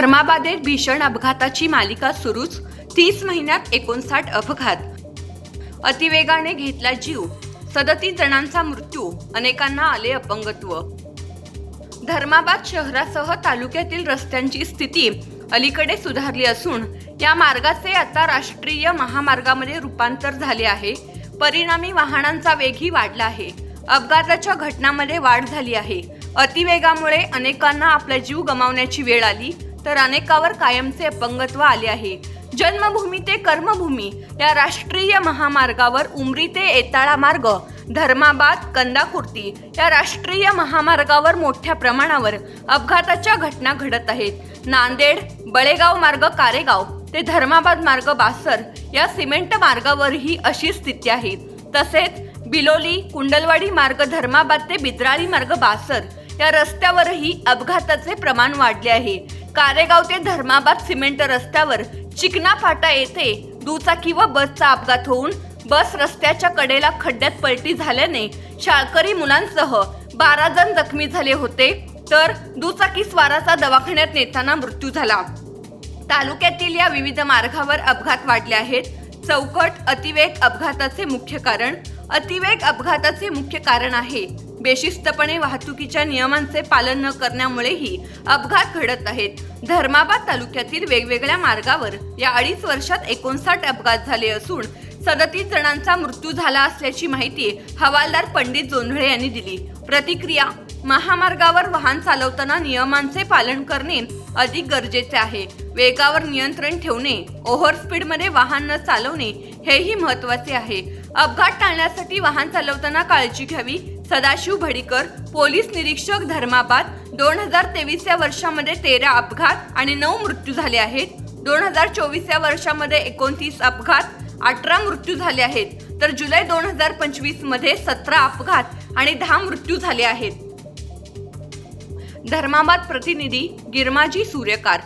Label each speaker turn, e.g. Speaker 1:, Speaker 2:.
Speaker 1: धर्माबादेत भीषण अपघाताची मालिका सुरूच. तीस महिन्यात एकोणसाठ अपघात. अतिवेगाने घेतला जीव. सदतीस जणांचा मृत्यू. अनेकांना आले अपंगत्व. धर्माबाद शहरासह तालुक्यातील रस्त्यांची स्थिती अलीकडे सुधारली असून या मार्गाचे आता राष्ट्रीय महामार्गामध्ये रूपांतर झाले आहे. परिणामी वाहनांचा वेगही वाढला आहे. अपघाताच्या घटनांमध्ये वाढ झाली आहे. अतिवेगामुळे अनेकांना आपला जीव गमावण्याची वेळ आली. तर अनेकावर कायमचे अपंगत्व आले आहे. जन्मभूमी ते कर्मभूमी या राष्ट्रीय महामार्गावर उमरी ते येताळा मार्ग धर्माबाद कंदाकुर्ती या राष्ट्रीय महामार्गावर मोठ्या प्रमाणावर अपघाताच्या घटना घडत आहेत. नांदेड बळेगाव मार्ग कारेगाव ते धर्माबाद मार्ग बासर या सिमेंट मार्गावरही अशी स्थिती आहे. तसेच बिलोली कुंडलवाडी मार्ग धर्माबाद ते बिद्राळी मार्ग बासर या रस्त्यावरही अपघाताचे प्रमाण वाढले आहे. कारेगाव ते धर्माबाद सिमेंट रस्त्यावर चिकना फाटा येथे दुचाकी व बसचा अपघात होऊन बस रस्त्याच्या कडेला खड्ड्यात पलटी झाल्याने शाळकरी मुलांसह बारा जण जखमी झाले होते तर दुचाकी स्वाराचा दवाखान्यात नेताना मृत्यू झाला. तालुक्यातील या विविध मार्गावर अपघात वाढले आहेत. चौकट अतिवेग अपघाताचे मुख्य कारण अतिवेग अपघाताचे मुख्य कारण आहे. बेशिस्तपणे वाहतुकीच्या नियमांचे पालन न करण्यामुळेही अपघात घडत आहेत. धर्माबाद तालुक्यातील वेगवेगळ्या मार्गावर या अडीच वर्षात एकोणसाठ अपघात झाले असून सदतीस जणांचा मृत्यू झाला असल्याची माहिती हवालदार पंडित जोंधळे यांनी दिली. प्रतिक्रिया महामार्गावर वाहन चालवताना नियमांचे पालन करणे अधिक गरजेचे आहे. वेगावर नियंत्रण ठेवणे ओव्हर स्पीडमध्ये वाहन न चालवणे हेही महत्त्वाचे आहे. अपघात टाळण्यासाठी वाहन चालवताना काळजी घ्यावी सदाशिव भडीकर पोलीस निरीक्षक धर्माबाद दोन हजार तेवीस या वर्षामध्ये तेरा अपघात आणि नऊ मृत्यू झाले आहेत. दोन हजार चोवीस या वर्षामध्ये एकोणतीस अपघात अठरा मृत्यू झाले आहेत. तर जुलै दोन हजार पंचवीसमध्ये सतरा अपघात आणि दहा मृत्यू झाले आहेत. धर्माबाद प्रतिनिधी गिरमाजी सूर्यकार